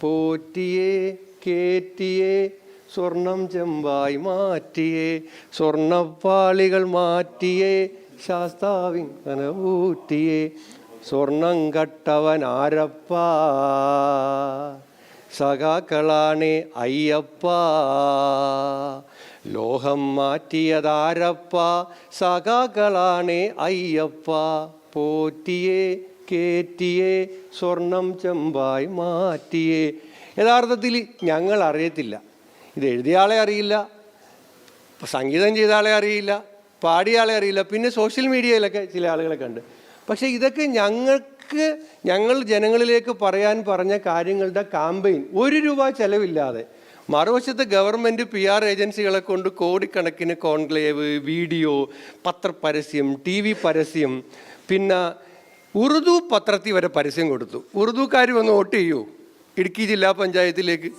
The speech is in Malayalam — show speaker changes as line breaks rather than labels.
പോറ്റിയേ കേറ്റിയേ സ്വർണം ചെമ്പായി മാറ്റിയേ സ്വർണപ്പാളികൾ മാറ്റിയേ ശാസ്താവിങ്ങനെ കനവൂറ്റിയേ സ്വർണം കട്ടവൻ ആരപ്പ സഖാക്കളാണേ അയ്യപ്പ ലോഹം മാറ്റിയതാരപ്പ സഖാക്കളാണേ അയ്യപ്പ പോറ്റിയേ കേറ്റിയേ സ്വർണം ചെമ്പായി മാറ്റിയേ. യഥാർത്ഥത്തിൽ ഞങ്ങൾ അറിയത്തില്ല. ഇത് എഴുതിയ ആളെ അറിയില്ല. സംഗീതം ചെയ്ത ആളെ അറിയില്ല. പാടിയ ആളെ അറിയില്ല. പിന്നെ സോഷ്യൽ മീഡിയയിലൊക്കെ ചില ആളുകളെ കണ്ട്. പക്ഷേ ഇതൊക്കെ ഞങ്ങൾക്ക് ഞങ്ങൾ ജനങ്ങളിലേക്ക് പറയാൻ പറഞ്ഞ കാര്യങ്ങളുടെ കാമ്പയിൻ. ഒരു രൂപ ചെലവില്ലാതെ. മറുവശത്ത് ഗവൺമെന്റ് പി ആർ ഏജൻസികളെ കൊണ്ട് കോടിക്കണക്കിന് കോൺക്ലേവ് വീഡിയോ പത്രപരസ്യം ടി വി പരസ്യം പിന്നെ ഉറുദു പത്രത്തിൽ വരെ പരസ്യം കൊടുത്തു. ഉറുദുക്കാർ വന്ന് വോട്ട് ചെയ്യൂ? ഇടുക്കി ജില്ലാ പഞ്ചായത്തിലേക്ക്.